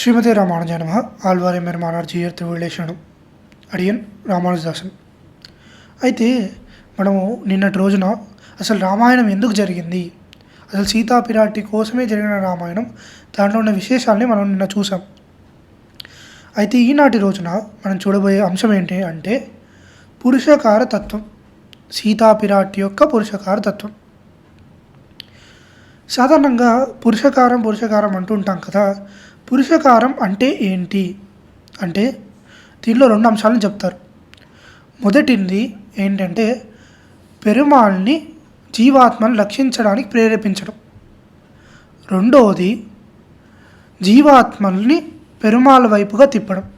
ஸ்ரீமதி ராமானுஜானம ఆళ్వారేమేరు మానార్జీయర్ త్రివిళేశాడు అడియన్ రామానుజదాసన్. అయితే మనము నిన్నటి రోజున అసలు రామాయణం ఎందుకు జరిగింది? అసలు సీతా పిరాటి కోసమే జరిగిన రామాయణం దాంట్లో ఉన్న విశేషాలని మనం నిన్న చూసాం అయితే ఈనాటి రోజున మనం చూడబోయే అంశం ఏంటి అంటే పురుషకార తత్వం సీతా పిరాటి యొక్క పురుషకార తత్వం. సాధారణంగా పురుషకారం పురుషకారం అంటుంటాం కదా పురుషకారం అంటే ఏంటి? అంటే దీనిలో రెండు అంశాలను చెప్తారు. మొదటిది ఏంటంటే పెరుమాల్ని జీవాత్మను రక్షించడానికి ప్రేరేపించడం. రెండవది జీవాత్మల్ని పెరుమాళ వైపుగా తిప్పడం.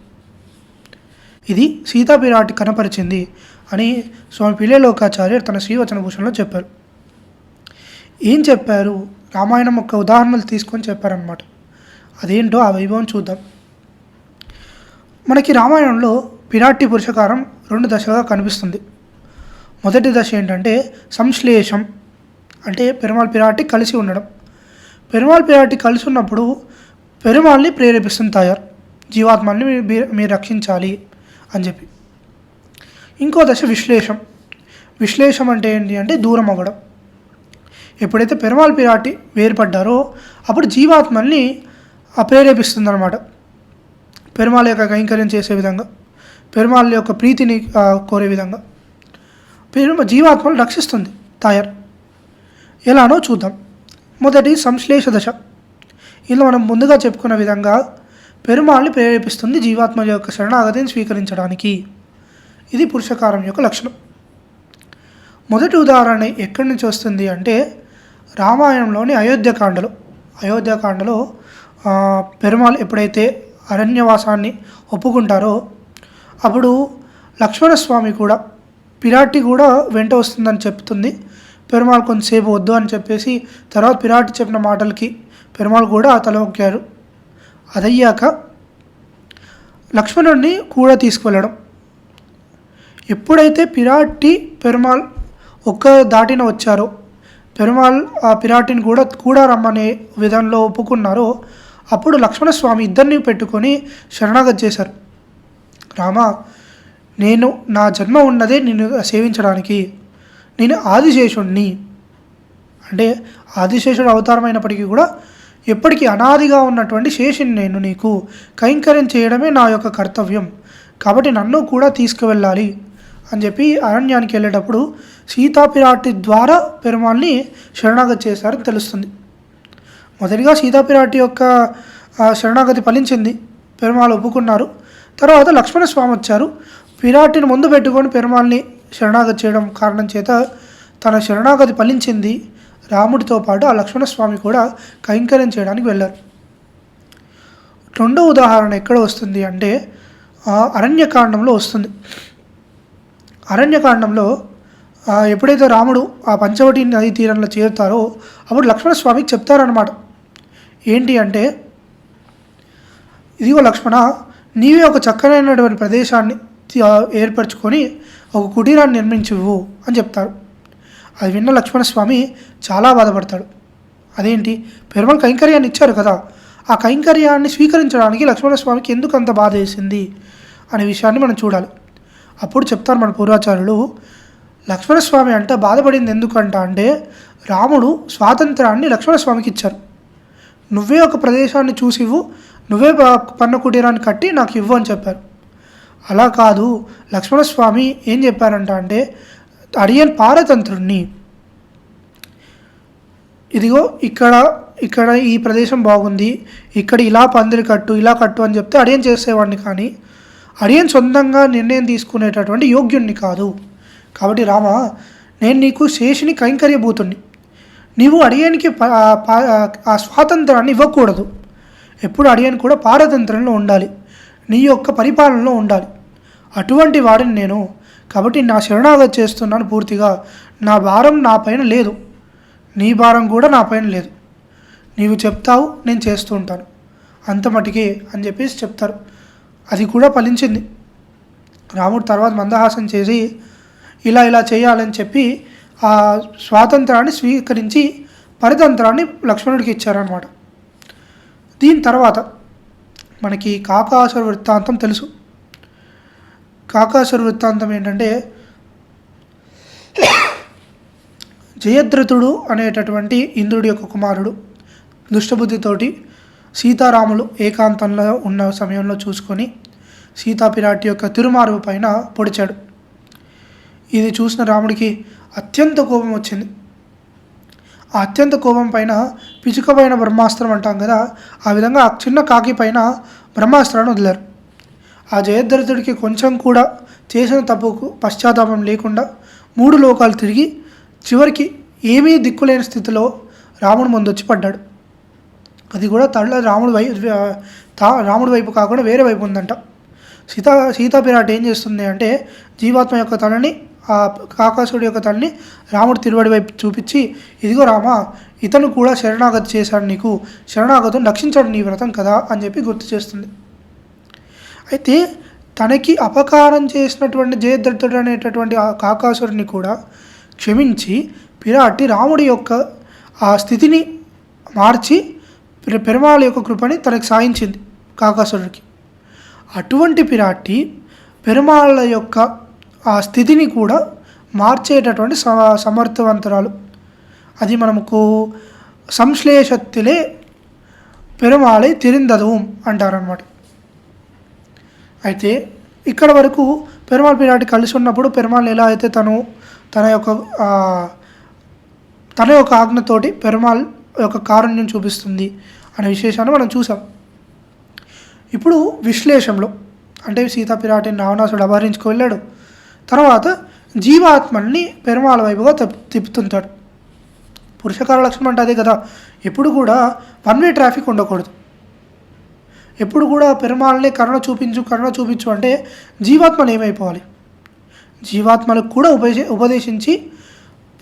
ఇది సీతాపిరాటి కనపరిచింది అని స్వామి పిల్లలోకాచార్య తన శ్రీవచన భూషణలో చెప్పారు. ఏం చెప్పారు? రామాయణం యొక్క ఉదాహరణలు తీసుకొని చెప్పారనమాట అదేంటో ఆ వైభవం చూద్దాం. మనకి రామాయణంలో పిరాటి పురుషకారం రెండు దశగా కనిపిస్తుంది. మొదటి దశ ఏంటంటే సంశ్లేషం అంటే పెరుమాళ్ పిరాటి కలిసి ఉండడం. పెరుమాళ్ పిరాటి కలిసి ఉన్నప్పుడు పెరుమాల్ని ప్రేరేపిస్తుంది తాయారు. జీవాత్మల్ని మీరు రక్షించాలి అని చెప్పి. ఇంకో దశ విశ్లేషం. విశ్లేషం అంటే ఏంటి అంటే దూరం అవ్వడం ఎప్పుడైతే పెరుమాళ్ పిరాటి వేరుపడ్డారో అప్పుడు జీవాత్మల్ని ప్రేరేపిస్తుంది అనమాట పెరుమాళ యొక్క కైంకర్యం చేసే విధంగా పెరుమాళ యొక్క ప్రీతిని కోరే విధంగా. పెరుమ జీవాత్మను రక్షిస్తుంది తాయర్. ఎలానో చూద్దాం. మొదటి సంశ్లేష దశ. ఇందులో మనం ముందుగా చెప్పుకున్న విధంగా పెరుమాళ్ళని ప్రేరేపిస్తుంది జీవాత్మ యొక్క శరణాగతిని స్వీకరించడానికి. ఇది పురుషకారం యొక్క లక్షణం. మొదటి ఉదాహరణ ఎక్కడి నుంచి వస్తుంది అంటే రామాయణంలోని అయోధ్యకాండలో అయోధ్యకాండలో పెరుమాల్ ఎప్పుడైతే అరణ్యవాసాన్ని ఒప్పుకుంటారో అప్పుడు లక్ష్మణస్వామి కూడా పిరాటి కూడా వెంట వస్తుందని చెప్తుంది. పెరుమాళ్ కొంతసేపు వద్దు అని చెప్పేసి తర్వాత పిరాటి చెప్పిన మాటలకి పెరుమాళ్ కూడా తల ఒక్కారు అదయ్యాక లక్ష్మణుడిని కూడా తీసుకువెళ్ళడం. ఎప్పుడైతే పిరాటి పెరుమాళ్ ఒక్క దాటిన వచ్చారో పెరుమాళ్ ఆ పిరాటిని కూడా కూడా రమ్మనే విధంలో ఒప్పుకున్నారో అప్పుడు లక్ష్మణస్వామి ఇద్దరిని పెట్టుకొని శరణాగతి చేశారు. రామ నేను నా జన్మ ఉన్నదే నిన్ను సేవించడానికి. నేను ఆదిశేషుణ్ణి. అంటే ఆదిశేషుడు అవతారమైనప్పటికీ కూడా ఎప్పటికీ అనాదిగా ఉన్నటువంటి శేషుని నేను నీకు కైంకర్యం చేయడమే నా యొక్క కర్తవ్యం. కాబట్టి నన్ను కూడా తీసుకువెళ్ళాలి అని చెప్పి అరణ్యానికి వెళ్ళేటప్పుడు సీతాపిరాటి ద్వారా పెరుమాల్ని శరణాగతి చేశారని తెలుస్తుంది. మొదటిగా సీతాపిరాటి యొక్క శరణాగతి ఫలించింది. పెరుమాళ్ ఒప్పుకున్నారు. తర్వాత లక్ష్మణ స్వామి వచ్చారు. పిరాటిని ముందు పెట్టుకొని పెరుమాల్ని శరణాగతి చేయడం కారణం చేత తన శరణాగతి ఫలించింది. రాముడితో పాటు ఆ లక్ష్మణ స్వామి కూడా కైంకర్యం చేయడానికి వెళ్ళారు. రెండో ఉదాహరణ ఎక్కడ వస్తుంది అంటే అరణ్యకాండంలో వస్తుంది. అరణ్యకాండంలో ఎప్పుడైతే రాముడు ఆ పంచవటి నదీ తీరంలో చేరుతారో అప్పుడు లక్ష్మణస్వామికి చెప్తారనమాట ఏంటి అంటే ఇదిగో లక్ష్మణ నీవే ఒక చక్కనైనటువంటి ప్రదేశాన్ని ఏర్పరచుకొని ఒక కుటీరాన్ని నిర్మించువు అని చెప్తారు. అది విన్న లక్ష్మణస్వామి చాలా బాధపడతాడు. అదేంటి? పెరుమల్ కైంకర్యాన్ని ఇచ్చారు కదా. ఆ కైంకర్యాన్ని స్వీకరించడానికి లక్ష్మణస్వామికి ఎందుకు అంత బాధ వేసింది అనే విషయాన్ని మనం చూడాలి. అప్పుడు చెప్తారు మన పూర్వాచార్యులు లక్ష్మణస్వామి అంటే బాధపడింది ఎందుకంట అంటే రాముడు స్వాతంత్రాన్ని లక్ష్మణస్వామికి ఇచ్చారు. నువ్వే ఒక ప్రదేశాన్ని చూసి ఇవ్వు నువ్వే పన్న కుటీరాన్ని కట్టి నాకు ఇవ్వు అని చెప్పారు. అలా కాదు లక్ష్మణస్వామి ఏం చెప్పారంట అంటే అడియన్ పారతంత్రుణ్ణి. ఇదిగో ఇక్కడ ఇక్కడ ఈ ప్రదేశం బాగుంది ఇక్కడ ఇలా పందిరి కట్టు ఇలా కట్టు అని చెప్తే అడియన్ చేసేవాడిని కానీ అడియన్ సొంతంగా నిర్ణయం తీసుకునేటటువంటి యోగ్యుణ్ణి కాదు. కాబట్టి రామ నేను నీకు శేషిని కైంకర్యబోతుణ్ణి నీవు అడియానికి ఆ స్వాతంత్రాన్ని ఇవ్వకూడదు. ఎప్పుడు అడియన్ కూడా పారతంత్రంలో ఉండాలి. నీ యొక్క పరిపాలనలో ఉండాలి. అటువంటి వాడిని నేను కాబట్టి నా శరణాగతి చేస్తున్నాను పూర్తిగా. నా భారం నా పైన లేదు. నీ భారం కూడా నా పైన లేదు. నీవు చెప్తావు నేను చేస్తూ ఉంటాను. అంత మటుకే అని చెప్పేసి చెప్తారు. అది కూడా ఫలించింది. రాముడు తర్వాత మందహాసం చేసి ఇలా ఇలా చేయాలని చెప్పి ఆ స్వాతంత్రాన్ని స్వీకరించి పరితంత్రాన్ని లక్ష్మణుడికి ఇచ్చారనమాట దీని తర్వాత మనకి కాకాసుర వృత్తాంతం తెలుసు. కాకాసుర వృత్తాంతం ఏంటంటే జయద్రథుడు అనేటటువంటి ఇంద్రుడి యొక్క కుమారుడు. దుష్టబుద్ధితోటి సీతారాములు ఏకాంతంలో ఉన్న సమయంలో చూసుకొని సీతాపిరాటి యొక్క తిరుమార్పు పైన పొడిచాడు. ఇది చూసిన రాముడికి అత్యంత కోపం వచ్చింది. ఆ అత్యంత కోపం పైన పిచుకపైన బ్రహ్మాస్త్రం అంటాం కదా ఆ విధంగా ఆ చిన్న కాకి పైన బ్రహ్మాస్త్రాన్ని వదిలారు. ఆ జయదరిద్రుడికి కొంచెం కూడా చేసిన తప్పుకు పశ్చాత్తాపం లేకుండా మూడు లోకాలు తిరిగి చివరికి ఏమీ దిక్కులేని స్థితిలో రాముడు ముందొచ్చి పడ్డాడు. అది కూడా తళ్ళ రాముడి వైపు తా రాముడి వైపు కాకుండా వేరే వైపు ఉందంట. సీతా సీతాపిరాట్ ఏం చేస్తుంది అంటే జీవాత్మ యొక్క తలని కాకాసుడి యొక్క తల్లి రాముడు తిరువడి వైపు చూపించి ఇదిగో రామ ఇతను కూడా శరణాగతి చేశాడు నీకు. శరణాగతం రక్షించాడు నీ వ్రతం కదా అని చెప్పి గుర్తు చేస్తుంది. అయితే తనకి అపకారం చేసినటువంటి జయద్రథుడు అనేటటువంటి ఆ కాకాసురుని కూడా క్షమించి పిరాటి రాముడి యొక్క ఆ స్థితిని మార్చి పెరుమాళ యొక్క కృపని తనకు సాయించింది కాకాసురుడికి అటువంటి పిరాటి పెరుమాళ్ళ యొక్క ఆ స్థితిని కూడా మార్చేటటువంటి స సమర్థవంతురాలు. అది మనకు సంశ్లేషత్తిలే పెరుమాళై తిరిందదువం అంటారనమాట అయితే ఇక్కడ వరకు పెరుమాళ్ పిరాటి కలిసి ఉన్నప్పుడు పెరుమాళ్ ఎలా అయితే తను తన యొక్క తన యొక్క ఆజ్ఞతోటి పెరుమాళ్ యొక్క కారుణ్యం చూపిస్తుంది అనే విశేషాన్ని మనం చూసాం. ఇప్పుడు విశ్లేషంలో అంటే సీతా పిరాటిని రావణాసుడు అపహరించుకు వెళ్ళాడు. తర్వాత జీవాత్మల్ని పెరుమాళ వైపుగా తిప్పుతుంటాడు. పురుషకార లక్షణం అంటే అదే కదా. ఎప్పుడు కూడా వన్ వే ట్రాఫిక్ ఉండకూడదు. ఎప్పుడు కూడా పెరుమాళ్ళని కరుణ చూపించు కరుణ చూపించు అంటే జీవాత్మలు ఏమైపోవాలి? జీవాత్మలకు కూడా ఉపదేశ ఉపదేశించి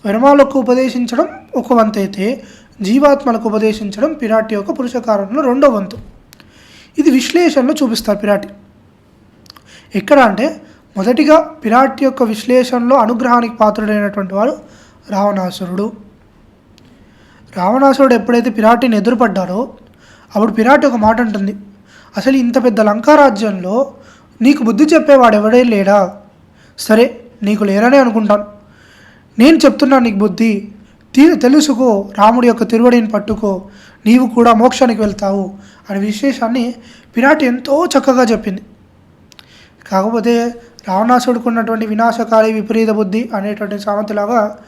పెరుమాళ్ళకు ఉపదేశించడం ఒక వంతు అయితే జీవాత్మలకు ఉపదేశించడం పిరాటి యొక్క పురుషకారంలో రెండో వంతు. ఇది విశ్లేషణలో చూపిస్తారు పిరాటి. ఎక్కడ అంటే మొదటిగా పిరాటి యొక్క విశ్లేషణలో అనుగ్రహానికి పాత్రుడైనటువంటి వాడు రావణాసురుడు. రావణాసురుడు ఎప్పుడైతే పిరాటిని ఎదురుపడ్డారో అప్పుడు పిరాటి ఒక మాట అంటుంది అసలు ఇంత పెద్ద లంకారాజ్యంలో నీకు బుద్ధి చెప్పేవాడు ఎవడే లేడా? సరే నీకు లేరనే అనుకుంటాను. నేను చెప్తున్నా నీకు బుద్ధి. తీ తెలుసుకో రాముడి యొక్క తిరువడిని పట్టుకో. నీవు కూడా మోక్షానికి వెళ్తావు అనే విశేషాన్ని పిరాటి ఎంతో చక్కగా చెప్పింది. కాకపోతే రావణాసుడికి ఉన్నటువంటి వినాశకారి విపరీత బుద్ధి అనేటువంటి సామెతలాగా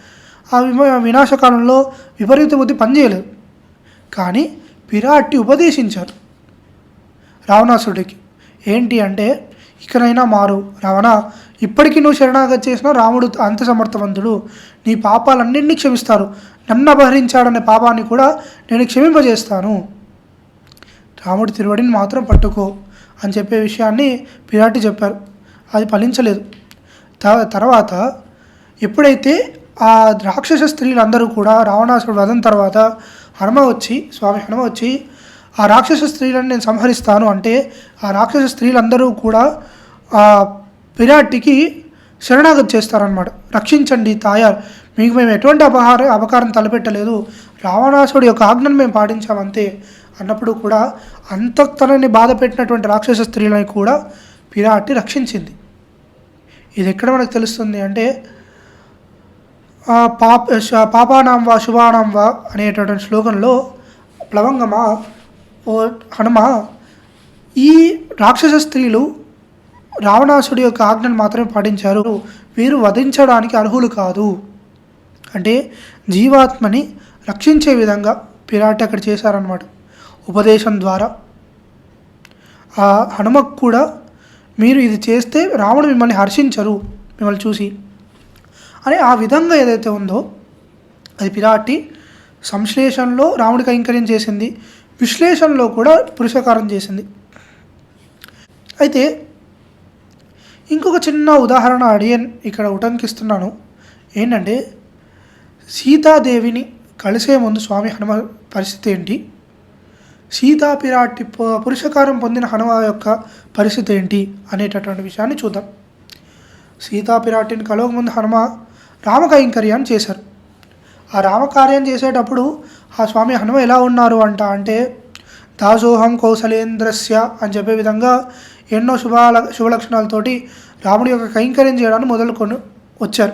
ఆ వినాశకాలంలో విపరీత బుద్ధి పనిచేయలేదు. కానీ పిరాటి ఉపదేశించారు రావణాసుడికి ఏంటి అంటే ఇకనైనా మారు రావణ ఇప్పటికీ నువ్వు శరణాగతి చేసినా రాముడు అంత సమర్థవంతుడు. నీ పాపాలన్నింటినీ క్షమిస్తారు. నన్ను అపహరించాడనే పాపాన్ని కూడా నేను క్షమింపజేస్తాను. రాముడి తిరువడిని మాత్రం పట్టుకో అని చెప్పే విషయాన్ని పిరాటి చెప్పారు. అది ఫలించలేదు. త తర్వాత ఎప్పుడైతే ఆ రాక్షస స్త్రీలందరూ కూడా రావణాసుడు వదన తర్వాత హనుమ వచ్చి స్వామి హనుమ వచ్చి ఆ రాక్షస స్త్రీలను నేను సంహరిస్తాను అంటే ఆ రాక్షస స్త్రీలందరూ కూడా ఆ పిరాటికి శరణాగతి చేస్తారనమాట రక్షించండి తాయారు మీకు మేము ఎటువంటి అపహార అపకారం తలపెట్టలేదు. రావణాసుడి యొక్క ఆజ్ఞను మేము పాటించామంతే అన్నప్పుడు కూడా అంత తనని బాధ పెట్టినటువంటి రాక్షస స్త్రీలని కూడా పిరాటి రక్షించింది. ఇది ఎక్కడ మనకు తెలుస్తుంది అంటే పాప పాపానాం వా శుభానాం వా అనేటటువంటి శ్లోకంలో ప్లవంగమా ఓ హనుమ ఈ రాక్షస స్త్రీలు రావణాసుడి యొక్క ఆజ్ఞను మాత్రమే పాటించారు. వీరు వధించడానికి అర్హులు కాదు. అంటే జీవాత్మని రక్షించే విధంగా పిరాటి అక్కడ చేశారనమాట ఉపదేశం ద్వారా. ఆ హనుమకు కూడా మీరు ఇది చేస్తే రాముడు మిమ్మల్ని హర్షించరు మిమ్మల్ని చూసి. అని ఆ విధంగా ఏదైతే ఉందో అది పిరాటి సంశ్లేషణలో రాముడి కైంకర్యం చేసింది విశ్లేషణలో కూడా పురుషకారం చేసింది. అయితే ఇంకొక చిన్న ఉదాహరణ అడియన్ ఇక్కడ ఉటంకిస్తున్నాను. ఏంటంటే సీతాదేవిని కలిసే ముందు స్వామి హనుమ పరిస్థితి ఏంటి? సీతాపిరాటి పిరాటి పురుషకారం పొందిన హనుమ యొక్క పరిస్థితి ఏంటి అనేటటువంటి విషయాన్ని చూద్దాం. సీతాపిరాటిని కలవక ముందు హనుమ రామకైంకర్యాన్ని చేశారు. ఆ రామకార్యం చేసేటప్పుడు ఆ స్వామి హనుమ ఎలా ఉన్నారు అంట అంటే దాసోహం కౌశలేంద్రస్య అని చెప్పే విధంగా ఎన్నో శుభాల శుభలక్షణాలతోటి రాముడి యొక్క కైంకర్యం చేయడానికి మొదలుకొని వచ్చారు.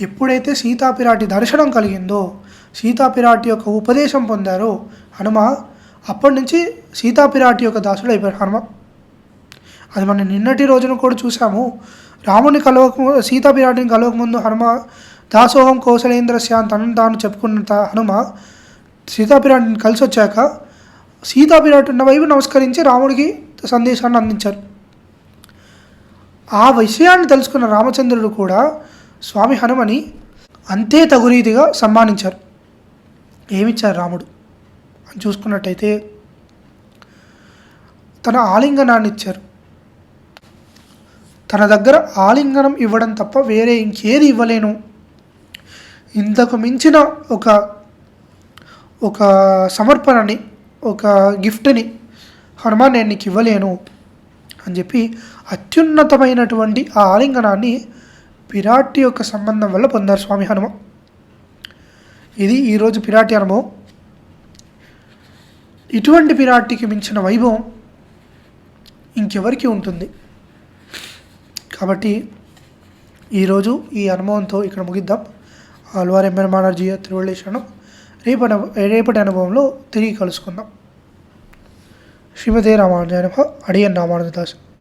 ఎప్పుడైతే సీతాపిరాటి దర్శనం కలిగిందో సీతాపిరాటి యొక్క ఉపదేశం పొందారో హనుమ అప్పటి నుంచి సీతాపిరాటి యొక్క దాసుడు అయిపోయారు హనుమ. అది మనం నిన్నటి రోజున కూడా చూసాము రాముని కలవక సీతాపిరాటిని కలవక ముందు హనుమ దాసోహం కౌశలేంద్రస్య అని తనను తాను చెప్పుకున్న హనుమ సీతాపిరాటిని కలిసి వచ్చాక సీతాపిరాటి ఉన్న వైపు నమస్కరించి రాముడికి సందేశాన్ని అందించారు. ఆ విషయాన్ని తెలుసుకున్న రామచంద్రుడు కూడా స్వామి హనుమని అంతే తగురీతిగా సన్మానించారు. ఏమిచ్చారు రాముడు? అని చూసుకున్నట్టయితే తన ఆలింగనాన్ని ఇచ్చారు. తన దగ్గర ఆలింగనం ఇవ్వడం తప్ప వేరే ఇంకేది ఇవ్వలేను. ఇంతకు మించిన ఒక ఒక సమర్పణని ఒక గిఫ్ట్ని హనుమాన్ నేను నీకు ఇవ్వలేను అని చెప్పి అత్యున్నతమైనటువంటి ఆ ఆలింగనాన్ని పిరాటి యొక్క సంబంధం వల్ల పొందారు స్వామి హనుమ ఇది ఈరోజు పిరాటి అనుభవం. ఇటువంటి పిరాటికి మించిన వైభవం ఇంకెవరికి ఉంటుంది? కాబట్టి ఈరోజు ఈ అనుభవంతో ఇక్కడ ముగిద్దాం. ఆల్వార్ ఎంబెరమానర్జీ తిరువళ్ళేశాను రేపటి రేపటి అనుభవంలో తిరిగి కలుసుకుందాం. శ్రీమతే రామానుజాయ అడియన్ రామానుజదాస్.